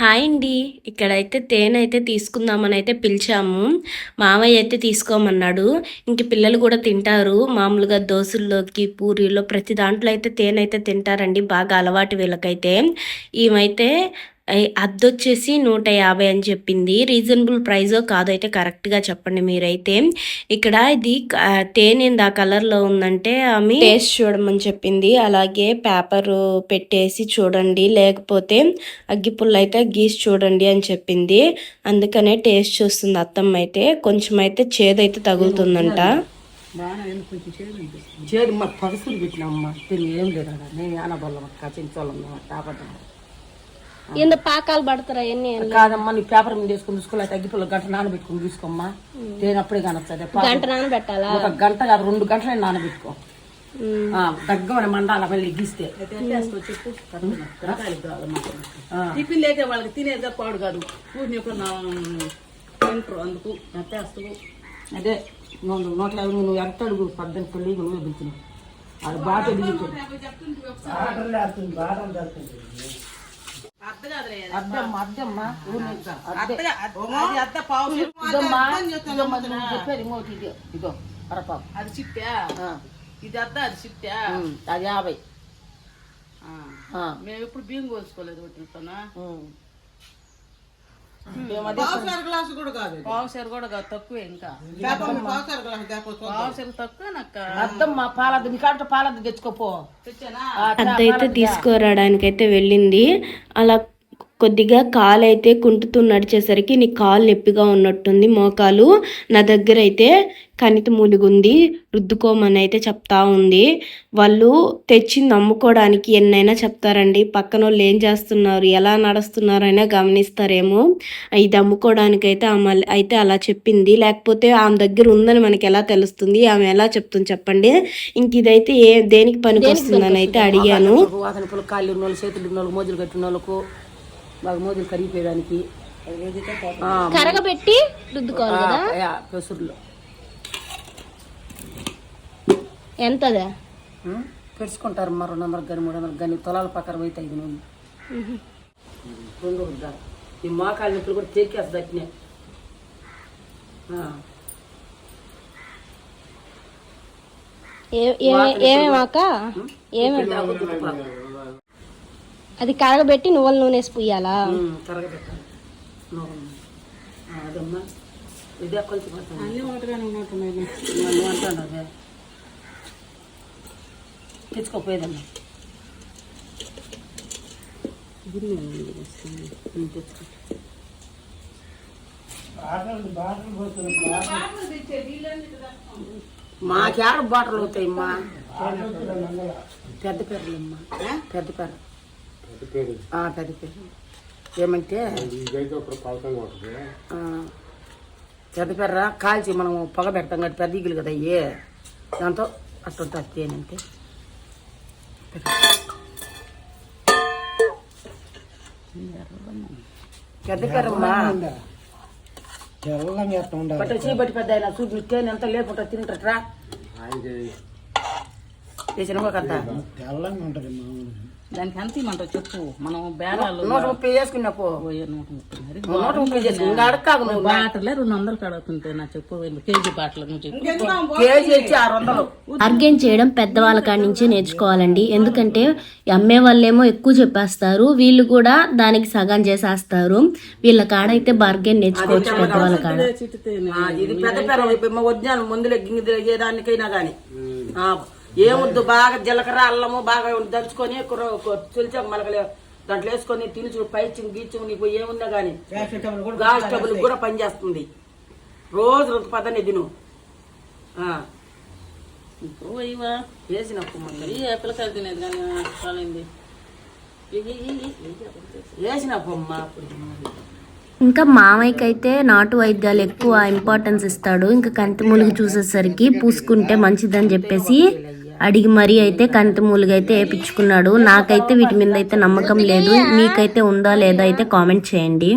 Hi అండి. ఇక్కడైతే తేనె అయితే తీసుకుందామని అయితే పిలిచాము. మామయ్య అయితే తీసుకోమన్నాడు. ఇంక పిల్లలు కూడా తింటారు. మామూలుగా దోశల్లోకి పూరీలో ప్రతి దాంట్లో అయితే తేనె అయితే తింటారండి. బాగా అలవాటు వీళ్ళకైతే. ఈమైతే అద్దొచ్చేసి నూట యాభై అని చెప్పింది. రీజనబుల్ ప్రైజో కాదో అయితే కరెక్ట్గా చెప్పండి మీరైతే. ఇక్కడ ఇది తేనె ఆ కలర్లో ఉందంటే ఆమె టేస్ట్ చూడమని చెప్పింది. అలాగే పేపర్ పెట్టేసి చూడండి. లేకపోతే అగ్గిపుల్ల అయితే గీసి చూడండి అని చెప్పింది. అందుకనే టేస్ట్ చూస్తుంది అత్తమ్మ అయితే. కొంచెం అయితే చేదైతే తగులుతుందంట. చేదు మా పగసులు పెట్టినామ్మా తిరిగి ఏం లేదు. నేను తాపడ్డా ఏందో పాకాలు పడతారా ఎన్ని కాదమ్మా నీ పేపర్ మీద వేసుకుని తీసుకోలే తగ్గిపోలే. గంట నానబెట్టుకుని తీసుకోమ్మా. నేను అప్పుడే కానొస్తుంది. గంట నానబెట్టాలా? ఒక గంట కాదు రెండు గంటలు నానబెట్టుకో. ఆ, దగ్గర మండాల వెళ్ళి గీస్తే. టిఫిన్ లేక వాళ్ళకి తినేదే పాడు కాదు. పూర్ణి ఒక తింటారు అందుకు. తెస్తావు అదే నూట నూట యాభై నువ్వు ఎంత అడుగు పద్దెనిమిది పెళ్ళి నువ్వే పిలిచినావు అది బాగా ఎదుగుతుంది అత్త ఇంకోటి ఇదో అది చిట్టా? ఆ, ఇది అద్ద అది చిట్టా? ఉమ్, అది యాభై. మేము ఎప్పుడు బియ్యం కోసుకోలేదు సేరు కూడా కాదు తక్కువే ఇంకా. సేరు తక్కువ అద్దమ్మా పాలద్దు తెచ్చుకోపో తెచ్చానా? ఆ, అద్దయితే తీసుకురావడానికైతే వెళ్ళింది. అలా కొద్దిగా కాలు అయితే కుంటుతూ నడిచేసరికి నీ కాలు నొప్పిగా ఉన్నట్టుంది మోకాలు నా దగ్గర అయితే కణిత మూలిగుంది రుద్దుకోమని అయితే చెప్తా ఉంది వాళ్ళు తెచ్చింది అమ్ముకోవడానికి ఎన్నైనా చెప్తారండి పక్కన వాళ్ళు ఏం చేస్తున్నారు ఎలా నడుస్తున్నారైనా గమనిస్తారేమో ఇది అమ్ముకోవడానికైతే ఆమె అయితే అలా చెప్పింది లేకపోతే ఆమె దగ్గర ఉందని మనకి ఎలా తెలుస్తుంది ఆమె ఎలా చెప్తుంది చెప్పండి ఇంక ఇదైతే ఏ దేనికి పనికొస్తుందని అయితే అడిగాను చేతులు మోజులు కట్టిన వాళ్ళకు బాగా మోజులు కరిగిపోయేదానికి ఆ, కరగబెట్టి రుద్దుకోవాలి కదా? పెసురులో. ఎంతదా? పెరుచుకుంటారు మా రెండు వందలకు కానీ మూడు వందలకు కానీ తొలాల ప్రకారం అయితే ఐదు నూనె రెండు రుద్దాలి ఈ మోకాలు నొప్పులు కూడా అట్నే. ఆ, ఏమేమాక తుప్పాకు. అది కరగబెట్టి నువ్వుల నూనె వేసి పుయ్యాలా? కరగబెట్టాలి. అదమ్మా. ఇదే కొంచెం అన్ని ఒకటిగానే ఉన్నట్టున్నాయి అంటాను అదే. తెచ్చుకోపోయేదమ్మా. తెచ్చుకో. మాకేడ బాటలు అవుతాయి అమ్మా పెద్ద పెర్రలు అమ్మా పెద్ద పెర్ర ఆ, పెద్ద పెర్ర ఏమంటే ఆ, పెద్ద పెర్ర కాల్చి మనం పొగ పెడతాం కాబట్టి పెద్ద ఈగులు కదా అయ్యి దాంతో అట్టుంటుంది తేనంటే పెద్ద పెర్రమ్మా బట్ట చీబట్టి పెద్ద అయినా చూడు నీ తేనె ఎంత లేకుండా తింటారా చేసిన కదా దానికి ఎంత ఇమ్మంటావు చెప్పు. మనం బేరాలు నూట ముప్పై చేసుకున్నపో పోయే నూట ముప్పై మరి నూట ముప్పై చేసుకుని ఇంకా అడగకాకు నువ్వు బాటలే రెండు వందలు కడుగుతుంటే నా చెప్పు కేజీ బాటలు నువ్వు చెప్పు. కేజీ ఆరు వందలు. ఆర్గెన్ చేయడం పెద్దవాళ్ళ కాడి నుంచి నేర్చుకోవాలండి. ఎందుకంటే అమ్మే వాళ్ళేమో ఎక్కువ చెప్పేస్తారు. వీళ్ళు కూడా దానికి సగం చేసేస్తారు. వీళ్ళ కాడైతే బార్గెన్ నేర్చుకోవచ్చు పెద్దవాళ్ళ కాడ. ఇది పెద్ద పెర ఒరిజినల్ మందులు గింగిది ఏ దానికైనా కానీ ఏముద్దు బాగా జీలకర్ర అల్లము బాగా దంచుకొని తులిచాక మలకలే దాంట్లో వేసుకొని తినుచు పైచి గీచు నీకు ఏముందా కానీ గాస్ టబుల్ కూడా పనిచేస్తుంది రోజు రెండు పదని తిను. వేసినప్పుడు పిల్లకాయలు తినేది కానీ చాలైంది వేసినప్పుడు అమ్మా అప్పుడు ఇంకా మామయ్యకి అయితే నాటు వైద్యాలు ఎక్కువ ఇంపార్టెన్స్ ఇస్తాడు. ఇంకా కంటి మూలిగి చూసేసరికి పూసుకుంటే మంచిదని చెప్పేసి అడిగి మరీ అయితే కంటి మూలిగి అయితే వేయించుకున్నాడు నాకైతే వీటి మీద అయితే నమ్మకం లేదు. మీకైతే ఉందా లేదా అయితే కామెంట్ చేయండి.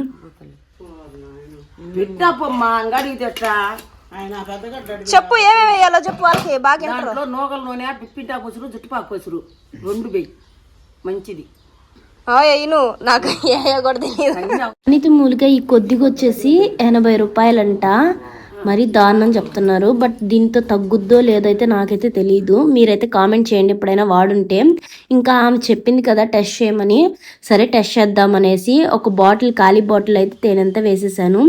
చెప్పు ఏమేమి వేయాలో చెప్పు వాళ్ళకి బాగా దాంట్లో నూగల నూనె పిప్పింటా పసురు జుట్టుపాకు పసురు రెండు వెయ్యి మంచిది. అయిను. నాకు ఏ కూడా తెలియదు. అనితి మూలిగా ఈ కొద్దిగా వచ్చేసి ఎనభై రూపాయలంట. మరి దారుణం చెప్తున్నారు బట్ దీంతో తగ్గుద్దో లేదో అయితే నాకైతే తెలియదు మీరైతే కామెంట్ చేయండి ఎప్పుడైనా వాడుంటే. ఇంకా ఆమె చెప్పింది కదా టెస్ట్ చేయమని. సరే టెస్ట్ చేద్దామనేసి ఒక బాటిల్ ఖాళీ బాటిల్ అయితే తేనెంతా వేసేసాను.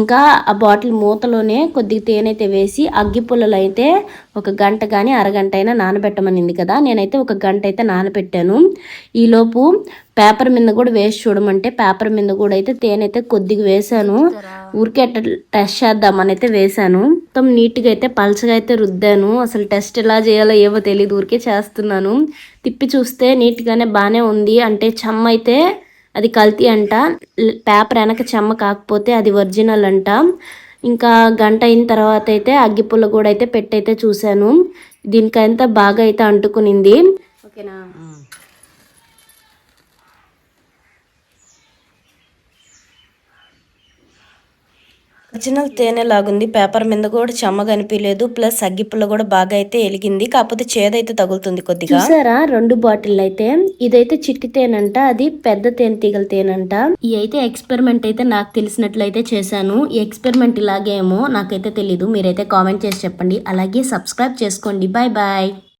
ఇంకా ఆ బాటిల్ మూతలోనే కొద్దిగా తేనె అయితే వేసి అగ్గి పుల్లలు అయితే ఒక గంట కానీ అరగంట అయినా నానబెట్టమనింది కదా. నేనైతే ఒక గంట అయితే నానబెట్టాను. ఈలోపు పేపర్ మీద కూడా వేసి చూడమంటే పేపర్ మీద కూడా అయితే తేనె అయితే కొద్దిగా వేసాను. ఊరికే అట్ట టెస్ట్ చేద్దామని అయితే వేసాను. మొత్తం నీట్గా అయితే పలచగా అయితే రుద్దాను. అసలు టెస్ట్ ఎలా చేయాలో ఏవో తెలియదు ఊరికే చేస్తున్నాను. తిప్పి చూస్తే నీట్గానే బాగానే ఉంది. అంటే చెమ్మ అయితే అది కల్తీ అంట. పేపర్ వెనక చెమ్మ కాకపోతే అది ఒరిజినల్ అంట. ఇంకా గంట అయిన తర్వాత అయితే అగ్గిపుల్ల కూడా అయితే పెట్టయితే చూశాను. దీనికంతా బాగా అయితే అంటుకునింది. ఓకేనా? ఒరిజినల్ తేనె లాగుంది. పేపర్ మీద కూడా చెమ్మ కనిపించలేదు ప్లస్ అగ్గిపుల్ల కూడా బాగా అయితే ఎలిగింది. కాకపోతే చేదైతే తగులుతుంది కొద్దిగా. చూసారా? రెండు బాటిల్ అయితే ఇదైతే చిట్టి తేనంట. అది పెద్ద తేనె తీగల తేనంట. ఈ అయితే ఎక్స్పెరిమెంట్ అయితే నాకు తెలిసినట్లయితే చేశాను. ఈ ఎక్స్పెరిమెంట్ ఇలాగేమో నాకైతే తెలీదు. మీరైతే కామెంట్ చేసి చెప్పండి. అలాగే సబ్స్క్రైబ్ చేసుకోండి. Bye bye